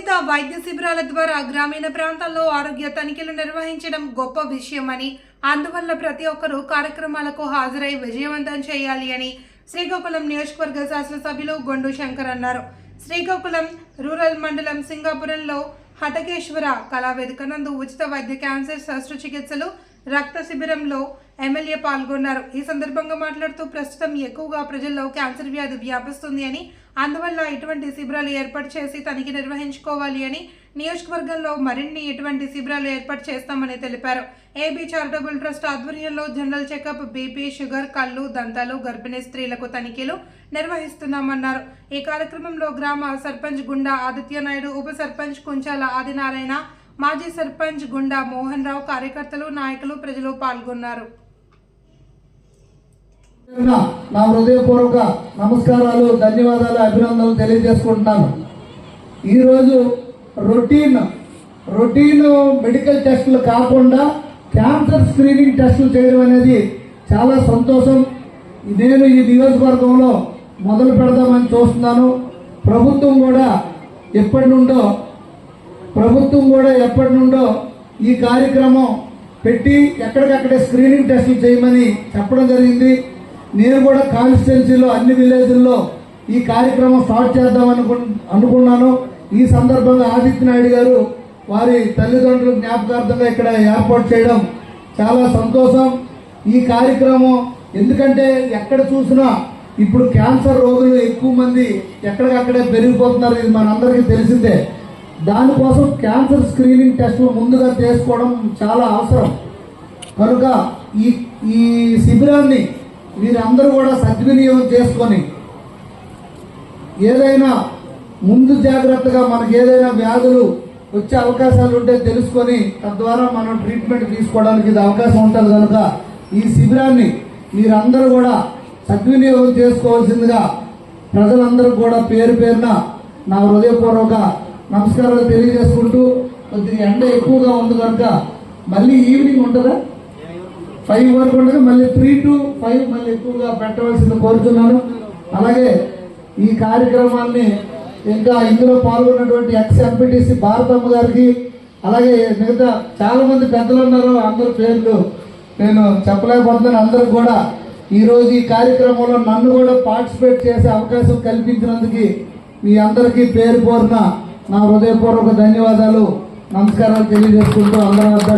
ఉచిత వైద్య శిబిరాల ద్వారా గ్రామీణ ప్రాంతాల్లో ఆరోగ్య తనిఖీలు నిర్వహించడం గొప్ప విషయమని అందువల్ల ప్రతి ఒక్కరూ కార్యక్రమాలకు హాజరై విజయవంతం చేయాలి అని శ్రీకాకుళం నియోజకవర్గ శాసనసభ్యులు గొండు శంకర్ అన్నారు. శ్రీకాకుళం రూరల్ మండలం సింగాపురంలో హటకేశ్వర కళావేదిక నందు ఉచిత వైద్య క్యాన్సర్ శస్త్రచికిత్సలు రక్త శిబిరంలో ఎమ్మెల్యే పాల్గొన్నారు. ఈ సందర్భంగా మాట్లాడుతూ ప్రస్తుతం ఎక్కువగా ప్రజల్లో క్యాన్సర్ వ్యాధి వ్యాపిస్తుంది అని అందువల్ల ఇటువంటి శిబిరాలు ఏర్పాటు చేసి తనిఖీ నిర్వహించుకోవాలి అని నియోజకవర్గంలో మరిన్ని ఇటువంటి శిబిరాలు ఏర్పాటు చేస్తామని తెలిపారు. ఏబీ చారిటబుల్ ట్రస్ట్ ఆధ్వర్యంలో జనరల్ చెకప్ బీపీ షుగర్ కళ్ళు దంతాలు గర్భిణీ స్త్రీలకు తనిఖీలు నిర్వహిస్తున్నామన్నారు. ఈ కార్యక్రమంలో గ్రామ సర్పంచ్ గుండా ఆదిత్య నాయుడు ఉప సర్పంచ్ కుంచాల ఆదినారాయణ మాజీ సర్పంచ్ గుండా మోహన్ రావు కార్యకర్తలు నాయకులు ప్రజలు పాల్గొన్నారు. నా హృదయపూర్వక నమస్కారాలు ధన్యవాదాలు అభినందనలు తెలియజేసుకుంటున్నాను. ఈరోజు రొటీన్ రొటీన్ మెడికల్ టెస్టులు కాకుండా క్యాన్సర్ స్క్రీనింగ్ టెస్టులు చేయడం అనేది చాలా సంతోషం. నేను ఈ నియోజకవర్గంలో మొదలు పెడదామని చూస్తున్నాను. ప్రభుత్వం కూడా ఎప్పటి నుండో ప్రభుత్వం కూడా ఎప్పటి నుండో ఈ కార్యక్రమం పెట్టి ఎక్కడికక్కడే స్క్రీనింగ్ టెస్టులు చేయమని చెప్పడం జరిగింది. నేను కూడా కాన్స్టిట్యున్సీలో అన్ని విలేజ్ల్లో ఈ కార్యక్రమం స్టార్ట్ చేద్దాం అనుకు అనుకున్నాను. ఈ సందర్భంగా ఆదిత్య నాయుడు గారు వారి తల్లిదండ్రుల జ్ఞాపకార్థంగా ఇక్కడ ఏర్పాటు చేయడం చాలా సంతోషం. ఈ కార్యక్రమం ఎందుకంటే ఎక్కడ చూసినా ఇప్పుడు క్యాన్సర్ రోగులు ఎక్కువ మంది ఎక్కడికక్కడే పెరిగిపోతున్నారు. ఇది మనందరికీ తెలిసిందే. దానికోసం క్యాన్సర్ స్క్రీనింగ్ టెస్టులు ముందుగా చేసుకోవడం చాలా అవసరం. కనుక ఈ ఈ శిబిరాన్ని మీరందరూ కూడా సద్వినియోగం చేసుకొని ఏదైనా ముందు జాగ్రత్తగా మనకి ఏదైనా వ్యాధులు వచ్చే అవకాశాలు ఉంటే తెలుసుకొని తద్వారా మనం ట్రీట్మెంట్ తీసుకోవడానికి ఇది అవకాశం ఉంటుంది కనుక ఈ శిబిరాన్ని మీరందరూ కూడా సద్వినియోగం చేసుకోవాల్సిందిగా ప్రజలందరూ కూడా పేరు పేరున నా హృదయపూర్వక నమస్కారాలు తెలియజేసుకుంటూ కొద్దిగా ఎండ ఎక్కువగా ఉంది కనుక మళ్ళీ ఈవినింగ్ ఉంటుందా? ఫైవ్ వరకు ఉండగా మళ్ళీ త్రీ టు ఫైవ్ మళ్ళీ ఎక్కువగా పెట్టవలసింది కోరుతున్నాను. అలాగే ఈ కార్యక్రమాన్ని ఇంకా ఇందులో పాల్గొన్నటువంటి ఎక్స్ ఎంపీటీసీ భారతమ్మ గారికి అలాగే మిగతా చాలా మంది పెద్దలు ఉన్నారు అందరి పేర్లు నేను చెప్పలేకపోతున్నాను. అందరూ కూడా ఈరోజు ఈ కార్యక్రమంలో నన్ను కూడా పార్టిసిపేట్ చేసే అవకాశం కల్పించినందుకు మీ అందరికీ పేరు కోరిన నా హృదయపూర్వక ధన్యవాదాలు. నమస్కారాలు తెలియజేసుకుంటూ అందరం వద్ద